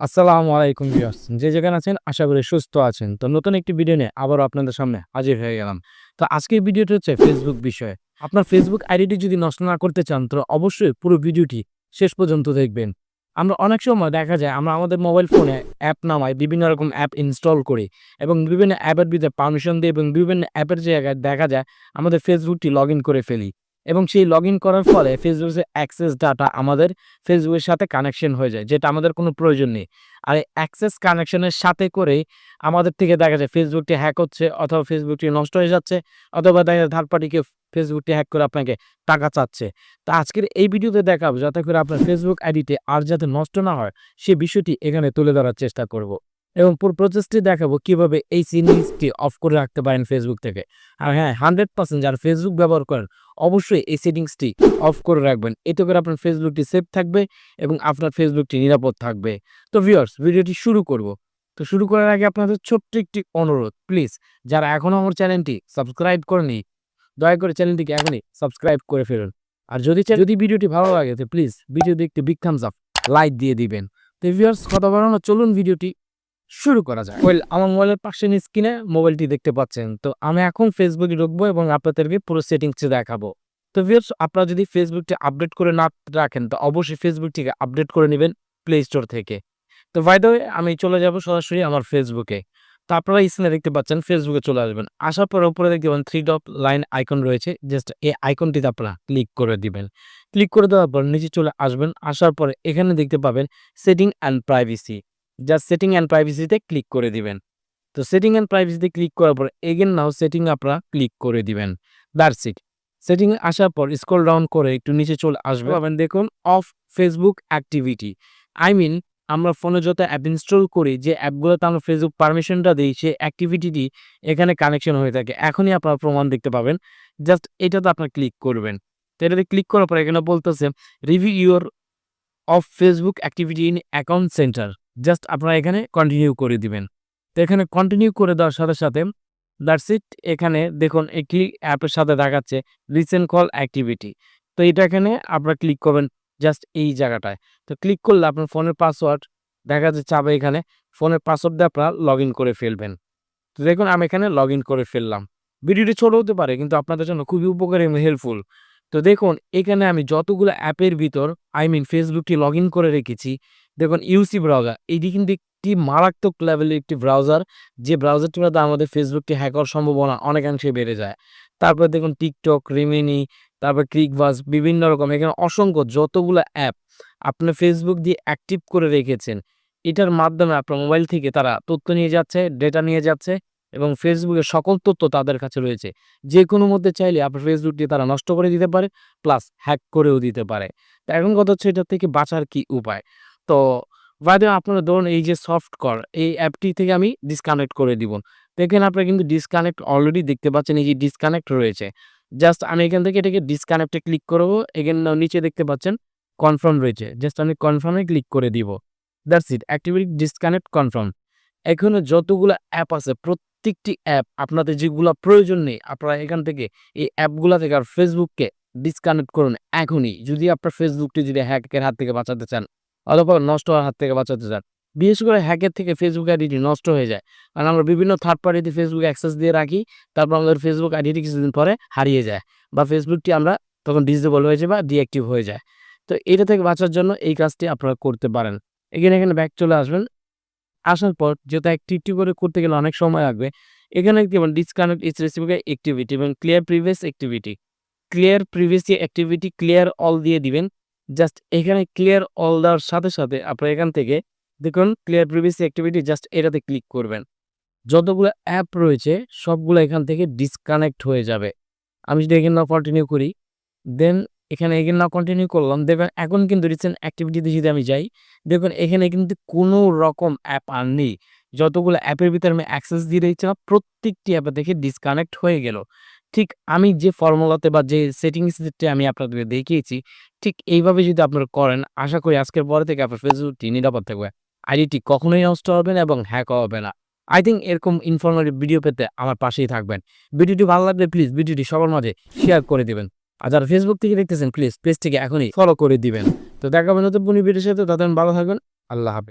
আসসালামু আলাইকুম ভিউয়ার্স। যে যেখানে আছেন, আশা করি সুস্থ আছেন। তো নতুন একটি ভিডিও নিয়ে আবারও আপনাদের সামনে হাজির হয়ে গেলাম। তো আজকের ভিডিওটি হচ্ছে ফেসবুক বিষয়ে। আপনার ফেসবুক আইডিটি যদি নষ্ট না করতে চান, তো অবশ্যই পুরো ভিডিওটি শেষ পর্যন্ত দেখবেন। আমরা অনেক সময় দেখা যায়, আমরা আমাদের মোবাইল ফোনে অ্যাপ নামাই বিভিন্ন রকম অ্যাপ ইনস্টল করি এবং বিভিন্ন অ্যাপের ভিতরে পারমিশন দিই এবং বিভিন্ন অ্যাপের জায়গায় দেখা যায়, আমাদের ফেসবুকটি লগ করে ফেলি। এবং সেই লগ ইন করার ফলে ফেসবুকের অ্যাক্সেস ডাটা আমাদের ফেসবুকের সাথে কানেকশন হয়ে যায়, যেটা আমাদের কোনো প্রয়োজন নেই। আর এই অ্যাক্সেস কানেকশনের সাথে করেই আমাদের থেকে দেখা যায় ফেসবুকটি হ্যাক হচ্ছে অথবা ফেসবুকটি নষ্ট হয়ে যাচ্ছে, অথবা দেখা যায় থার্ড পার্টিকে ফেসবুকটি হ্যাক করে আপনাকে টাকা চাচ্ছে। তা আজকের এই ভিডিওতে দেখাবো যাতে করে আপনার ফেসবুক আইডিতে আর যাতে নষ্ট না হয়, সে বিষয়টি এখানে তুলে ধরার চেষ্টা করব। এবং পুরো প্রসেসটি দেখাবো কীভাবে এই সিরিজটি অফ করে রাখতে পারেন ফেসবুক থেকে। আর হ্যাঁ হান্ড্রেড পার্সেন্ট যারা ফেসবুক ব্যবহার করেন অবশ্যই এই সেটিংসটি অফ করে রাখবেন। এতে করে আপনার ফেসবুকটি সেফ থাকবে এবং আপনার ফেসবুকটি নিরাপদ থাকবে। তো ভিউয়ার্স, ভিডিওটি শুরু করব। তো শুরু করার আগে আপনাদের ছোট্ট একটি অনুরোধ, প্লিজ, যারা এখনও আমার চ্যানেলটি সাবস্ক্রাইব করেনি দয়া করে চ্যানেলটিকে এখনই সাবস্ক্রাইব করে ফেলুন। আর যদি যদি ভিডিওটি ভালো লাগে, তো প্লিজ ভিডিও দেখতে বিগ থামস আপ লাইক দিয়ে দিবেন। তো ভিউয়ার্স, কথা বাড়ানো, চলুন ভিডিওটি শুরু করা যায় ওয়েল আমার মোবাইলের পাশে স্ক্রিনে মোবাইলটি দেখতে পাচ্ছেন। তো আমি এখন ফেসবুকে ঢুকবো এবং আপনাদেরকে পুরো সেটিংসটি দেখাবো। তো ভিউয়ার্স, আপনারা যদি ফেসবুকটি আপডেট করে না রাখেন, তো অবশ্যই ফেসবুকটিকে আপডেট করে নেবেন প্লে স্টোর থেকে। তো বাই দ্য আমি চলে যাব সরাসরি আমার ফেসবুকে তো আপনারা স্ক্রিনে দেখতে পাচ্ছেন ফেসবুকে চলে আসবেন। আসার পর উপরে দেখতে পাবেন থ্রি ডট লাইন আইকন রয়েছে। জাস্ট এই আইকনটিতে আপনারা ক্লিক করে দিবেন। ক্লিক করে দেওয়ার পর নিচে চলে আসবেন। আসার পরে এখানে দেখতে পাবেন setting and privacy just setting and প্রাইভেসিতে click করে দিবেন। তো সেটিং অ্যান্ড প্রাইভেসিতে ক্লিক করার পর এগেন নাও সেটিং আপনারা ক্লিক করে দিবেন। ইট সেটিং আসার পর স্ক্রল ডাউন করে একটু নিচে চলে আসবে। পাবেন দেখুন off Facebook activity I mean আমরা ফোনে যত অ্যাপ ইনস্টল করি যে অ্যাপগুলোতে আমরা ফেসবুক পারমিশনটা দিই সেই অ্যাক্টিভিটিটি এখানে কানেকশন হয়ে থাকে। এখনই আপনারা প্রমাণ দেখতে পাবেন। জাস্ট এটাতে আপনার ক্লিক করবেন। তো এটাতে ক্লিক করার পর এখানে বলতেছে review your off Facebook activity in account center just আপনারা এখানে কন্টিনিউ করে দিবেন। তো এখানে কন্টিনিউ করে দেওয়ার সাথে সাথে দ্যাটস ইট এখানে দেখুন, একটি অ্যাপের সাথে দেখাচ্ছে রিসেন্ট কল অ্যাক্টিভিটি তো এটা এখানে আপনারা ক্লিক করবেন জাস্ট এই জায়গাটায়। তো ক্লিক করলে আপনার ফোনের পাসওয়ার্ড দেখা যাচ্ছে চাবে এখানে। ফোনের পাসওয়ার্ড দিয়ে আপনারা লগ করে ফেলবেন। তো দেখুন, আমি এখানে লগ করে ফেললাম। ভিডিওটি ছোট হতে পারে, কিন্তু আপনাদের জন্য খুবই উপকারী এবং হেল্পফুল তো দেখুন, এখানে আমি যতগুলো অ্যাপের ভিতর আই মিন ফেসবুকটি লগ করে রেখেছি, দেখুন ইউসি ব্রাউজার এটি কিন্তু একটি মারাত্মক লেভেলের একটি ব্রাউজার যে ব্রাউজারটির আমাদের ফেসবুকটি হ্যাক হওয়ার সম্ভাবনা অনেকাংশে বেড়ে যায়। তারপর দেখুন টিকটক রিমিনি তারপর ক্রিকবাস বিভিন্ন রকম, এখানে অসংখ্য যতগুলো অ্যাপ আপনি ফেসবুক দিয়ে অ্যাক্টিভ করে রেখেছেন, এটার মাধ্যমে আপনার মোবাইল থেকে তারা তথ্য নিয়ে যাচ্ছে ডেটা নিয়ে যাচ্ছে এবং ফেসবুকের সকল তথ্য তাদের কাছে রয়েছে। যে কোনো মধ্যে চাইলে আপনার ফেসবুকটি তারা নষ্ট করে দিতে পারে প্লাস হ্যাক করেও দিতে পারে। তো এখন কথা হচ্ছে এটা থেকে বাঁচার কি উপায়? তো বাদে আপনারা ধরুন এই যে সফট কর এই অ্যাপটি থেকে আমি ডিসকানেক্ট করে দিব। দেখেন আপনারা কিন্তু ডিসকানেক্ট অলরেডি দেখতে পাচ্ছেন, এই যে ডিসকানেক্ট রয়েছে। জাস্ট আমি এখান থেকে এটাকে ডিসকানেক্টে ক্লিক করব, এখানে নিচে দেখতে পাচ্ছেন কনফার্ম রয়েছে। জাস্ট আমি কনফার্মে ক্লিক করে দিব। That's it activity disconnect confirm এখানে যতগুলো অ্যাপ আছে প্রত্যেকটি অ্যাপ আপনাদের যেগুলো প্রয়োজন নেই, আপনারা এখান থেকে এই অ্যাপগুলো থেকে আর ফেসবুককে ডিসকানেক্ট করুন এখনই। যদি আপনার ফেসবুকটি যদি হ্যাকের হাত থেকে বাঁচাতে চান, অথবা নষ্ট হওয়ার হাত থেকে বাঁচাতে চান, বিশেষ করে হ্যাকের থেকে ফেসবুক আইডিটি নষ্ট হয়ে যায়, কারণ আমরা বিভিন্ন থার্ড পার্টিতে ফেসবুক অ্যাক্সেস দিয়ে রাখি, তারপর আমাদের ফেসবুক আইডিটি কিছুদিন পরে হারিয়ে যায়, বা ফেসবুকটি আমরা তখন ডিসেবল হয়ে যায় বা ডিঅ্যাক্টিভ হয়ে যায়। তো এটা থেকে বাঁচার জন্য এই কাজটি আপনারা করতে পারেন। এখানে এখানে ব্যাক চলে আসবেন। আসার পর যেহেতু একটি করে করতে গেলে অনেক সময় লাগবে। এখানে পাবেন ডিসকানেক্ট ইস রেসিপিকে অ্যাক্টিভিটি এবং clear previous activity clear previous activity clear all দিয়ে দিবেন। জাস্ট এখানে ক্লিয়ার অল দেওয়ার সাথে সাথে আপনারা এখান থেকে দেখুন ক্লিয়ার প্রিভিয়াস অ্যাক্টিভিটি জাস্ট এটাতে ক্লিক করবেন। যতগুলো অ্যাপ রয়েছে, সবগুলো এখান থেকে ডিসকানেক্ট হয়ে যাবে। আমি যদি এখানে কন্টিনিউ করি দেন এখানে এখানে না কন্টিনিউ করলাম। দেখবেন এখন কিন্তু রিসেন্ট অ্যাক্টিভিটিতে যদি আমি যাই, দেখবেন এখানে কিন্তু কোনো রকম অ্যাপ আর নেই। যতগুলো অ্যাপের ভিতরে আমি অ্যাক্সেস দিয়ে দিয়েছিলাম প্রত্যেকটি অ্যাপে দেখে ডিসকানেক্ট হয়ে গেল। ঠিক আমি যে ফর্মুলাতে বা যে সেটিংসটি আমি আপনাদেরকে দেখিয়েছি, ঠিক এইভাবে যদি আপনারা করেন, আশা করি আজকের পরে থেকে আপনার ফেসবুকটি নিরাপদ থাকবে। আইডিটি কখনোই নষ্ট হবে না এবং হ্যাক হবে না। আই থিঙ্ক এরকম ইনফরমেটিভ ভিডিও পেতে আমার পাশেই থাকবেন। ভিডিওটি ভালো লাগলে প্লিজ ভিডিওটি সবার মাঝে শেয়ার করে দিবেন। আর যারা ফেসবুক থেকে দেখতেছেন প্লিজ পেজটিকে এখনই ফলো করে দিবেন। তো দেখাবেন নতুন ভিডিওর সাথে তাদের ভালো থাকবেন, আল্লাহ হাফেজ।